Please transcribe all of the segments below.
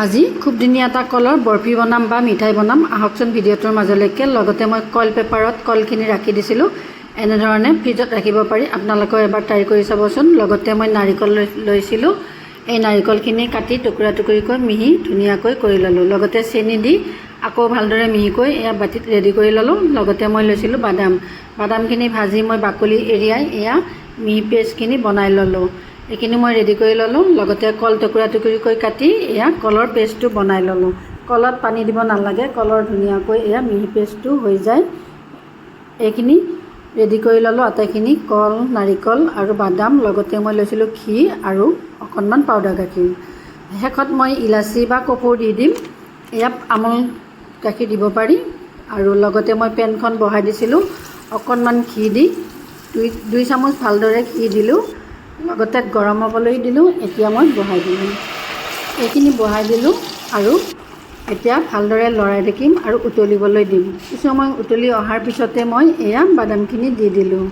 আজি খুব ধুনীয়া এটা কলৰ বৰফি বনাম বা মিঠাই বনাম। আহকচোন ভিডিঅ'টোৰ মাজলৈকে। লগতে মই কইল পেপাৰত কলখিনি ৰাখি দিছিলোঁ। এনেধৰণে ফ্ৰিজত ৰাখিব পাৰি। আপোনালোকেও এবাৰ ট্ৰাই কৰি চাবচোন। লগতে মই নাৰিকল লৈ, লৈছিলোঁ। এই নাৰিকলখিনি কাটি টুকুৰা টুকুৰিকৈ মিহি ধুনীয়াকৈ কৰি ল'লোঁ। লগতে চেনি দি আকৌ ভালদৰে মিহিকৈ এয়া বাতিত ৰেডি কৰি ল'লোঁ। লগতে মই লৈছিলোঁ বাদাম। বাদামখিনি ভাজি মই বাকলি এৰিয়াই এয়া মিহি পেষ্টখিনি বনাই ল'লোঁ। এইখিনি মই ৰেডি কৰি ল'লোঁ লগতে কল টুকুৰা টুকুৰিকৈ কাটি এয়া কলৰ পেষ্টটো বনাই ল'লোঁ। কলত পানী দিব নালাগে কলৰ ধুনীয়াকৈ এয়া মিহি পেষ্টটো হৈ যায়। এইখিনি ৰেডি কৰি ল'লোঁ আটাইখিনি কল নাৰিকল আৰু বাদাম লগতে মই লৈছিলোঁ ঘি আৰু অকণমান পাউদাৰ গাখীৰ। শেষত মই ইলাচি বা কপৌৰ দি দিম ইয়াত আমুল গাখীৰ দিব পাৰি। আৰু লগতে মই পেনখন বহাই দিছিলোঁ অকণমান ঘি দি দুই দুই চামুচ ভালদৰে ঘি দিলোঁ। লগতে গৰম হ'বলৈ দিলোঁ এতিয়া মই বহাই দিলোঁ। এইখিনি বহাই দিলোঁ আৰু এতিয়া ভালদৰে লৰাই থাকিম আৰু উতলিবলৈ দিম। কিছু সময় উতলি অহাৰ পিছতে মই এয়া বাদামখিনি দি দিলোঁ।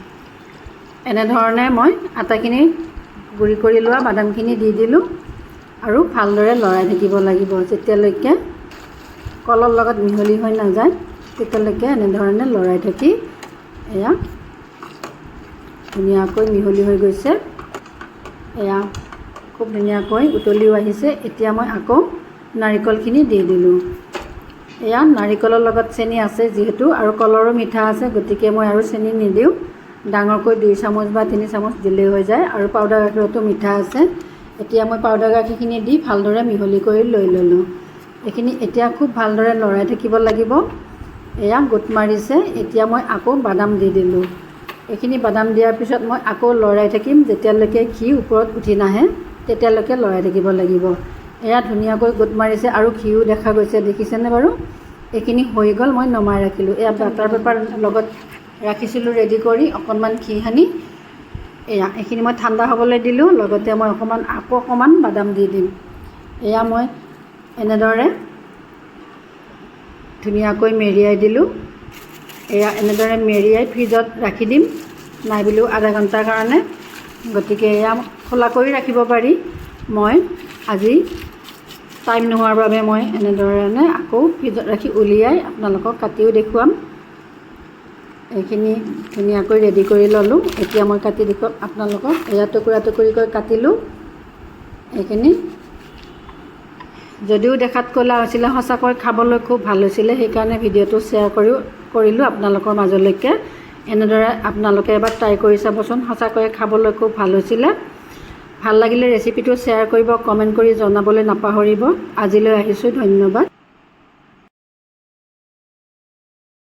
এনেধৰণে মই আটাখিনি গুড়ি কৰি লোৱা বাদামখিনি দি দিলোঁ আৰু ভালদৰে লৰাই থাকিব লাগিব। যেতিয়ালৈকে কলৰ লগত মিহলি হৈ নাযায় তেতিয়ালৈকে এনেধৰণে লৰাই থাকি এয়া ধুনীয়াকৈ মিহলি হৈ গৈছে। এয়া খুব ধুনীয়াকৈ উতলিও আহিছে। এতিয়া মই আকৌ নাৰিকলখিনি দি দিলোঁ। এয়া নাৰিকলৰ লগত চেনি আছে যিহেতু আৰু কলৰো মিঠা আছে গতিকে মই আৰু চেনি নিদিওঁ। ডাঙৰকৈ দুই চামুচ বা তিনি চামুচ দিলেই হৈ যায় আৰু পাউদাৰ গাখীৰতো মিঠা আছে। এতিয়া মই পাউদাৰ গাখীৰখিনি দি ভালদৰে মিহলি কৰি লৈ ল'লোঁ। এইখিনি এতিয়া খুব ভালদৰে লৰাই থাকিব লাগিব। এয়া গোট মাৰিছে। এতিয়া মই আকৌ বাদাম দি দিলোঁ। এইখিনি বাদাম দিয়াৰ পিছত মই আকৌ লৰাই থাকিম। যেতিয়ালৈকে ঘি ওপৰত উঠি নাহে তেতিয়ালৈকে লৰাই থাকিব লাগিব। এয়া ধুনীয়াকৈ গোট মাৰিছে আৰু ঘিও দেখা গৈছে। দেখিছেনে বাৰু? এইখিনি হৈ গ'ল মই নমাই ৰাখিলোঁ। এয়া বাটাৰ পেপাৰ লগত ৰাখিছিলোঁ ৰেডি কৰি অকণমান ঘি সানি। এয়া এইখিনি মই ঠাণ্ডা হ'বলৈ দিলোঁ। লগতে মই অকণমান আকৌ অকণমান বাদাম দি দিম। এয়া মই এনেদৰে ধুনীয়াকৈ মেৰিয়াই দিলোঁ। এয়া এনেদৰে মেৰিয়াই ফ্ৰিজত ৰাখি দিম। নাই বুলিও আধা ঘণ্টাৰ কাৰণে। গতিকে এয়া খোলা কৰি ৰাখিব পাৰি। মই আজি টাইম নোহোৱাৰ বাবে মই এনেধৰণে আকৌ ফ্ৰিজত ৰাখি উলিয়াই আপোনালোকক কাটিও দেখুৱাম। এইখিনি ধুনীয়াকৈ ৰেডি কৰি ল'লোঁ। এতিয়া মই কাটি দেখুৱাম আপোনালোকক এয়া টুকুৰা টুকুৰিকৈ কাটিলোঁ। এইখিনি। যদিও দেখাত ক'লা হৈছিলে সঁচাকৈ খাবলৈ খুব ভাল হৈছিলে। সেইকাৰণে ভিডিঅ'টো শ্বেয়াৰ কৰিও কৰিলোঁ আপোনালোকৰ মাজলৈকে। এনেদৰে আপোনালোকে এবাৰ ট্ৰাই কৰি চাবচোন। সঁচাকৈয়ে খাবলৈ খুব ভাল হৈছিলে। ভাল লাগিলে ৰেচিপিটো শ্বেয়াৰ কৰিব কমেণ্ট কৰি জনাবলৈ নাপাহৰিব। আজিলৈ আহিছোঁ ধন্যবাদ।